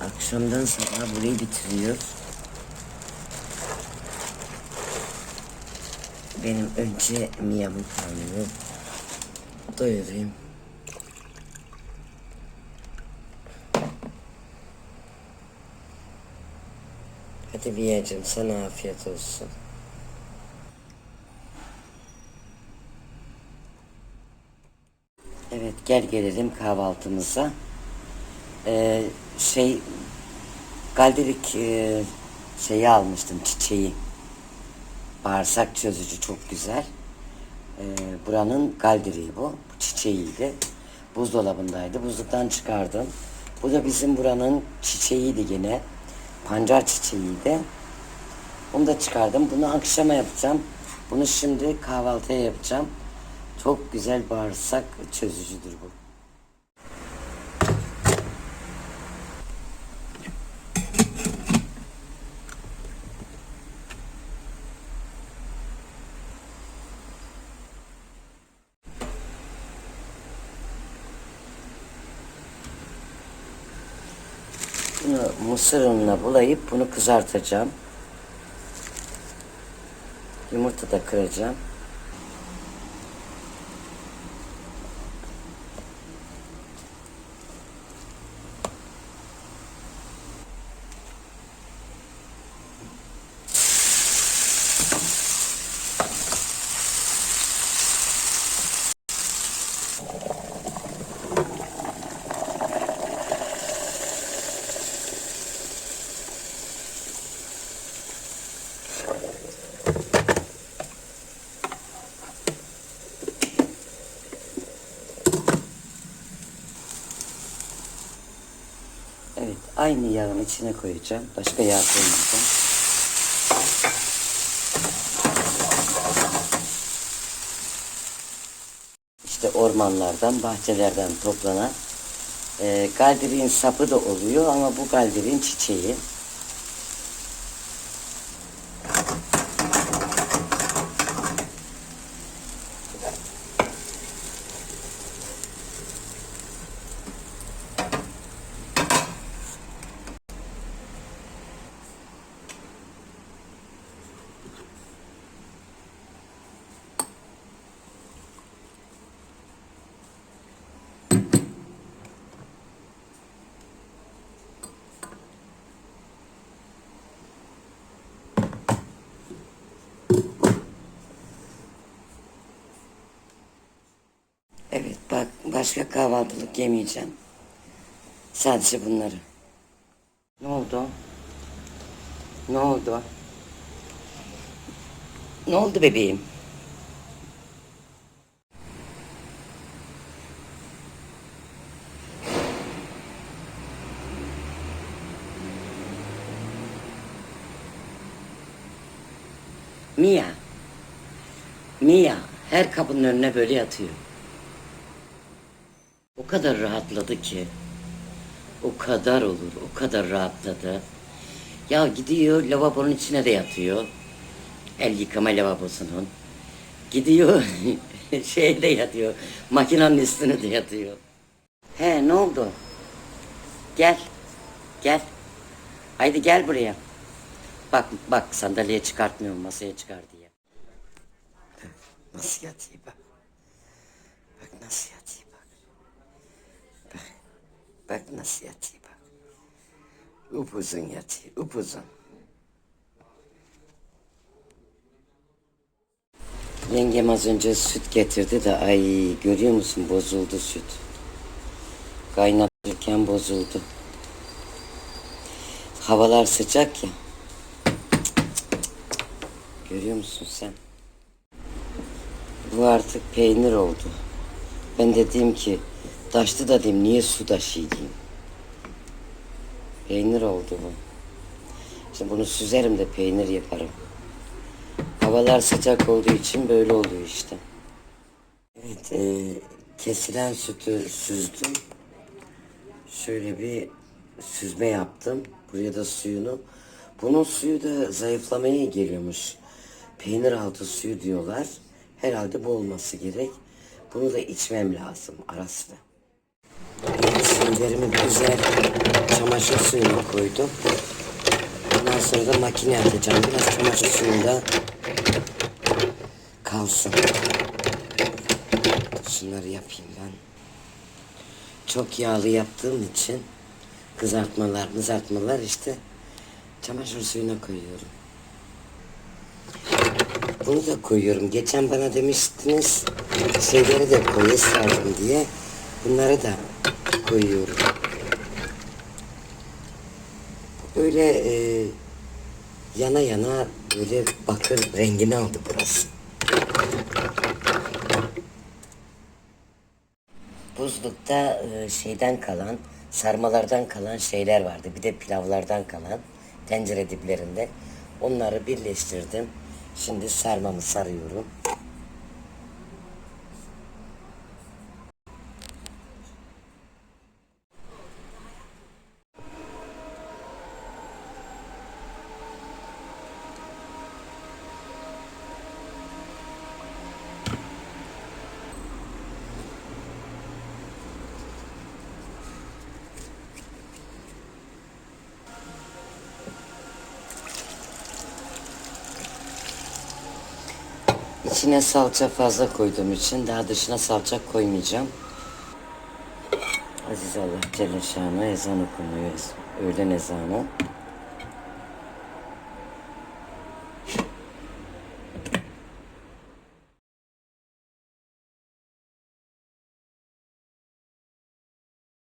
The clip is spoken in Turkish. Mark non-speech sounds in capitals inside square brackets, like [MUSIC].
Akşamdan sabaha burayı bitiriyor. Benim önce Mia'mın karnını doyurayım. Hadi Mia'cığım sana afiyet olsun. Evet gel gelelim kahvaltımıza. Ee, şey galdirik e, şeyi almıştım çiçeği. Bağırsak çözücü çok güzel. Ee, buranın galdiriği bu. Bu çiçeğiydi. Buzdolabındaydı. Buzluktan çıkardım. Bu da bizim buranın çiçeğiydi gene. Pancar çiçeğiydi. Bunu da çıkardım. Bunu akşama yapacağım. Bunu şimdi kahvaltıya yapacağım. Çok güzel bağırsak çözücüdür bu. Bunu mısır ununa bulayıp bunu kızartacağım. Yumurta da kıracağım. Evet, aynı yağın içine koyacağım. Başka yağ koymayacağım. İşte ormanlardan, bahçelerden toplanan e, galdirin sapı da oluyor ama bu galdirin çiçeği. Evet, bak başka kahvaltılık yemeyeceğim. Sadece bunları. Ne oldu? Ne oldu? Ne oldu bebeğim? Mia. Mia her kapının önüne böyle yatıyor. O kadar rahatladı ki. O kadar olur, o kadar rahatladı. Ya gidiyor lavabonun içine de yatıyor. El yıkama lavabosunun. Gidiyor [LAUGHS] şeyde yatıyor. Makinenin üstüne de yatıyor. He ne oldu? Gel. Gel. Haydi gel buraya. Bak bak sandalyeye çıkartmıyorum masaya çıkar diye. Nasıl yatıyor bak. Bak nasıl yatıyor. Bak nasıl yatıyor. Upuzun yatıyor upuzun. Yengem az önce süt getirdi de ay görüyor musun bozuldu süt. Kaynatırken bozuldu. Havalar sıcak ya. Görüyor musun sen? Bu artık peynir oldu. Ben dedim ki taştı da dedim niye su taşıyayım? Peynir oldu bu. Şimdi bunu süzerim de peynir yaparım. Havalar sıcak olduğu için böyle oluyor işte. Evet, e, kesilen sütü süzdüm. Şöyle bir süzme yaptım. Buraya da suyunu. Bunun suyu da zayıflamaya geliyormuş. Peynir altı suyu diyorlar. Herhalde bu olması gerek. Bunu da içmem lazım ara bir güzel çamaşır suyuna koydum. Ondan sonra da makineye atacağım. Biraz çamaşır suyunda kalsın. Şunları yapayım ben. Çok yağlı yaptığım için kızartmalar, kızartmalar işte çamaşır suyuna koyuyorum. Bunu da koyuyorum. Geçen bana demiştiniz şeyleri de koy ısrardım diye. Bunları da koyuyorum. Böyle e, yana yana böyle bakır rengini aldı burası. Buzlukta e, şeyden kalan, sarmalardan kalan şeyler vardı. Bir de pilavlardan kalan tencere diplerinde. Onları birleştirdim. Şimdi sarmamı sarıyorum. İçine salça fazla koyduğum için daha dışına salça koymayacağım. Aziz Allah Celle Şan'a ezan okunuyor. Öğlen ezanı.